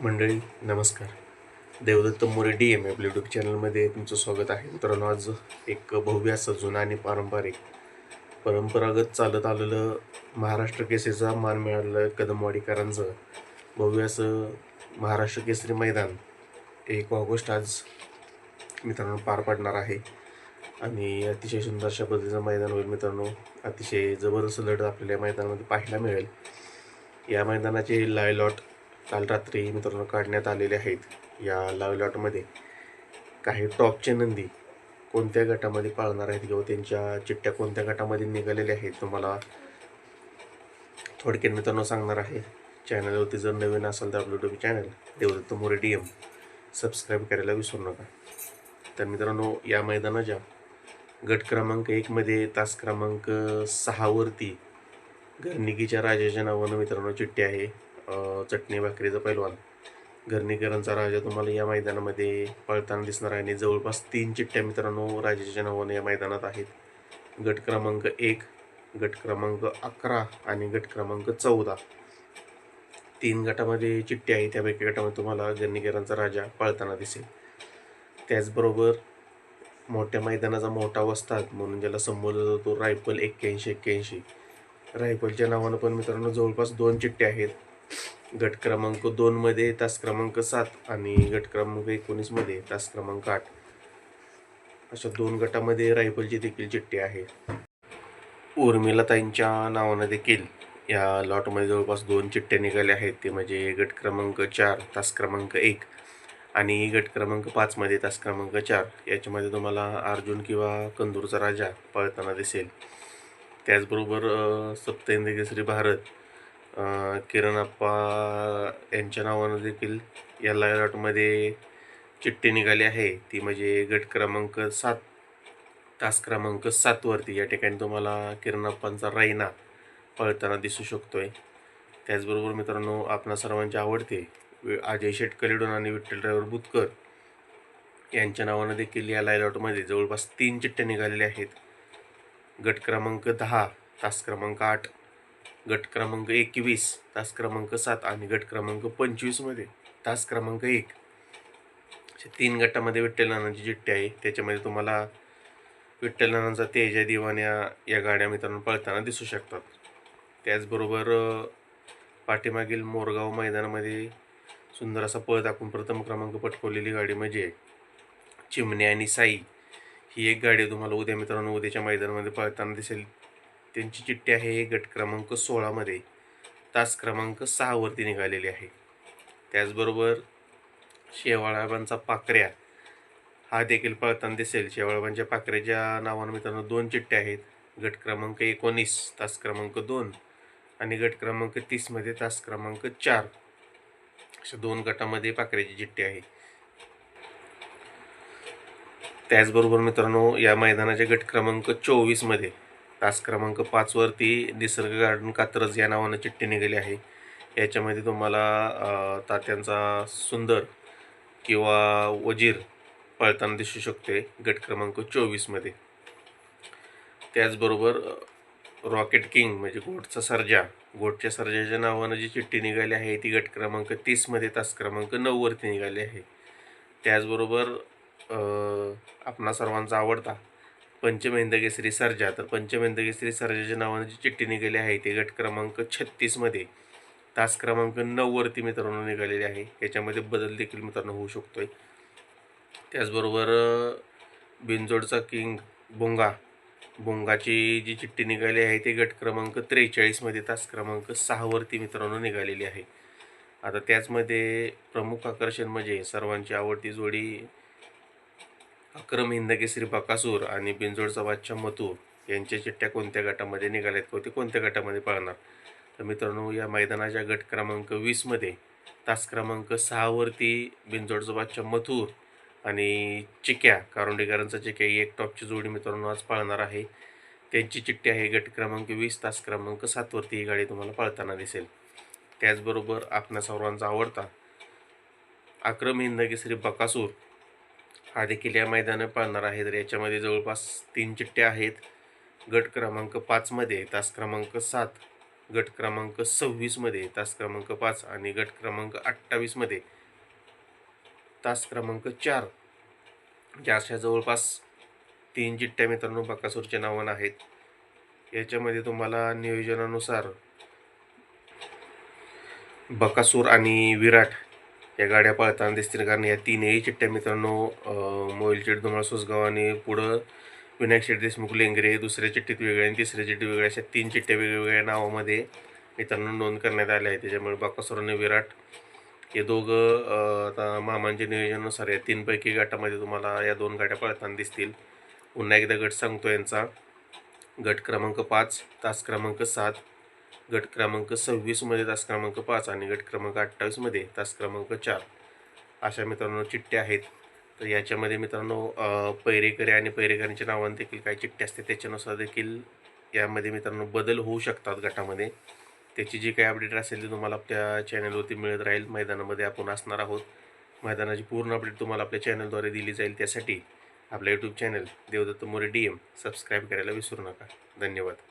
मंडळी नमस्कार. Devdatta More D M आपल्या यूट्यूब चॅनलमध्ये तुमचं स्वागत आहे. मित्रांनो आज एक भव्य असं जुनं आणि पारंपरिक परंपरागत चालत आलेलं महाराष्ट्र केसरीचा मान मिळालेलं कदमवाडीकरांचं भव्य असं महाराष्ट्र केसरी मैदान एक ऑगस्ट आज मित्रांनो पार पाडणार आहे. आणि अतिशय सुंदर अशा पद्धतीचं मैदान होईल मित्रांनो. अतिशय जबरदस्त लढत आपल्याला या मैदानामध्ये पाहायला मिळेल. या मैदानाचे लाय लॉट काल रात्री मित्रांनो काढण्यात आलेले आहेत या लाईव्ह लॉटमध्ये. काही टॉपचे नंदी कोणत्या गटामध्ये पाळणार आहेत किंवा त्यांच्या चिठ्ठ्या कोणत्या गटामध्ये निघालेल्या आहेत तुम्हाला थोडक्यात मित्रांनो सांगणार आहे. चॅनलवरती जर नवीन असेल तर आपलं YouTube channel Devdatta More D M subscribe करायला विसरू नका. तर मित्रांनो या मैदानाच्या गट क्रमांक एकमध्ये तास क्रमांक सहावरती घरनिकीच्या राजाच्या नावानं मित्रांनो चिठ्ठी आहे. चटणी भाकरीचा पैलवान. घरणीकरांचा राजा तुम्हाला या मैदानामध्ये पळताना दिसणार आहे आणि जवळपास तीन चिठ्ठ्या मित्रांनो राजाच्या नावानं या मैदानात आहेत. गट क्रमांक एक गट क्रमांक अकरा आणि गट क्रमांक चौदा. तीन गटामध्ये चिठ्ठी आहे त्यापैकी गटामध्ये तुम्हाला गरणीकरांचा राजा पळताना दिसेल. त्याचबरोबर मोठ्या मैदानाचा मोठा वस्ताद म्हणून ज्याला संबोधला जातो रायफल एक्क्याऐंशी एक्क्याऐंशी. रायफलच्या नावानं पण मित्रांनो जवळपास दोन चिठ्ठ्या आहेत. गट क्रमांक दोनमध्ये तास क्रमांक सात आणि गट क्रमांक एकोणीसमध्ये तास क्रमांक आठ. अशा दोन गटामध्ये रायफलची देखील चिठ्ठी आहे. उर्मिलाताईंच्या नावानं देखील या लॉटमध्ये जवळपास दोन चिठ्ठ्या निघाल्या आहेत. ते म्हणजे गट क्रमांक चार तास क्रमांक एक आणि गट क्रमांक पाचमध्ये तास क्रमांक चार. याच्यामध्ये तुम्हाला अर्जुन किंवा कंदूरचा राजा पळताना दिसेल. त्याचबरोबर अ, भारत किरणप्पा यांच्या नावानं देखील या लॉटमध्ये चिठ्ठी निघाली आहे. ती म्हणजे गट क्रमांक सात तास क्रमांक सातवरती या ठिकाणी तुम्हाला किरणप्पांचा रैना पळताना दिसू शकतो आहे त्याचबरोबर मित्रांनो आपणा सर्वांचे आवडते अजय शेट कलिडोन आणि विठ्ठल ड्रायव्हर बुतकर यांच्या नावानं देखील या लायलॉटमध्ये जवळपास तीन चिठ्ठ्या निघालेल्या आहेत. गट क्रमांक दहा तास क्रमांक आठ गट क्रमांक एकवीस तास क्रमांक सात आणि गट क्रमांक पंचवीसमध्ये तास क्रमांक एक. असे तीन गटामध्ये विठ्ठलनानाची चिठ्ठी आहे. त्याच्यामध्ये तुम्हाला विठ्ठलनानांचा तेजा दिवाण्या या गाड्या मित्रांनो पळताना दिसू शकतात. त्याचबरोबर पाठीमागील मोरगाव मैदानामध्ये सुंदर असा पळ दाखवून प्रथम क्रमांक पटकवलेली गाडी म्हणजे चिमणी आणि साई. ही एक गाडी तुम्हाला उद्या मित्रांनो उद्याच्या मैदानामध्ये पळताना दिसेल. त्यांची चिठ्ठी आहे गट क्रमांक सोळामध्ये तास क्रमांक सहावरती निघालेली आहे. त्याचबरोबर शेवाळाबांचा पाकऱ्या हा देखील पळताना दिसेल. शेवाळाबांच्या पाकऱ्याच्या नावानं मित्रांनो दोन चिठ्ठ्या आहेत. गट क्रमांक एकोणीस तास क्रमांक दोन आणि गट क्रमांक तीसमध्ये तास क्रमांक चार. अशा दोन गटामध्ये पाकऱ्याची चिठ्ठी आहे. त्याचबरोबर मित्रांनो या मैदानाच्या गट क्रमांक चोवीसमध्ये तास क्रमांक पाचवरती निसर्ग गार्डन कात्रज या नावानं चिठ्ठी निघाली आहे. याच्यामध्ये तुम्हाला तात्यांचा सुंदर किंवा वजीर पळताना दिसू शकते गट क्रमांक चोवीसमध्ये त्याचबरोबर रॉकेट किंग म्हणजे गोटचा सर्जा. गोटच्या सर्जाच्या नावानं जी चिठ्ठी निघाली आहे ती गट क्रमांक तीसमध्ये तास क्रमांक नऊवरती निघाली आहे. त्याचबरोबर आपणा सर्वांचा आवडता पंचमहिंद सर्जा. तर पंचमहिंद सर्जाच्या नावानं जी चिठ्ठी निघाली आहे ती गट क्रमांक छत्तीसमध्ये तास क्रमांक नऊवरती मित्रांनो निघालेली आहे. याच्यामध्ये बदल देखील मित्रांनो होऊ शकतोय. त्याचबरोबर बिंजोडचा बिनजोडचा किंग बोंगा. बोंगाची जी चिठ्ठी निघाली आहे ती गट क्रमांक त्रेचाळीसमध्ये तास क्रमांक सहावरती मित्रांनो निघालेली आहे. आता त्याचमध्ये प्रमुख आकर्षण म्हणजे सर्वांची आवडती जोडी अक्रम हिंदकेसरी बकासूर आणि बिंजोडचा बादशाह मथुर यांच्या चिठ्ठ्या कोणत्या गटामध्ये निघाल्यात किंवा ते कोणत्या गटामध्ये पाळणार? तर मित्रांनो या मैदानाच्या गट क्रमांक वीसमध्ये तास क्रमांक सहावरती बिंजोडचा बादशाह मथूर आणि चिक्या कारुंडेकरांचा चिक्या ही एक टॉपची जोडी मित्रांनो आज पाळणार आहे. त्यांची चिठ्ठी आहे गट क्रमांक वीस तास क्रमांक सातवरती ही गाडी तुम्हाला पाळताना दिसेल. त्याचबरोबर आपणा सर्वांचा आवडता अक्रम हिंदकेसरी बकासूर हा देखील या मैदानात पाळणार आहे तर याच्यामध्ये जवळपास तीन चिठ्ठ्या आहेत. गट क्रमांक पाचमध्ये तास क्रमांक सात गट क्रमांक सव्वीसमध्ये तास क्रमांक पाच आणि गट क्रमांक अठ्ठावीसमध्ये तास क्रमांक चार. ज्या अशा जवळपास तीन चिठ्ठ्या मित्रांनो बकासूरच्या नावानं आहेत. याच्यामध्ये तुम्हाला नियोजनानुसार बकासूर आणि विराट या गाड्या पळताना दिसतील. कारण या तीनही चिठ्ठ्या मित्रांनो मोबाईल चिट धुमाळ सुसगाव आणि पुढं विनायक शेठ देशमुख लेंगरे दुसऱ्या चिठ्ठीत वेगळ्या आणि तिसऱ्या चिठ्ठी वेगळ्या अशा तीन चिठ्ठ्या वेगवेगळ्या नावामध्ये मित्रांनो नोंद करण्यात आल्या आहे त्याच्यामुळे बकासूर आणि विराट हे दोघं आता मामांच्या नियोजनानुसार या तीनपैकी गटामध्ये तुम्हाला या दोन गाड्या पळताना दिसतील. पुन्हा एकदा गट सांगतो यांचा. गट क्रमांक पाच तास क्रमांक सात गट क्रमांक सव्वीसमध्ये तास क्रमांक पाच आणि गट क्रमांक अठ्ठावीसमध्ये तास क्रमांक चार. अशा मित्रांनो चिठ्ठ्या आहेत. तर याच्यामध्ये मित्रांनो पैरेकरी आणि पैरेकऱ्यांच्या नावाने देखील काही चिठ्ठ्या असते त्याच्यानुसार देखील यामध्ये मित्रांनो बदल होऊ शकतात गटामध्ये. त्याची जी काही अपडेट असेल ती तुम्हाला आपल्या चॅनलवरती मिळत राहील. मैदानामध्ये आपण असणार आहोत. मैदानाची पूर्ण अपडेट तुम्हाला आपल्या चॅनलद्वारे दिली जाईल. त्यासाठी आपलं YouTube channel Devdatta More D M subscribe करायला विसरू नका. धन्यवाद.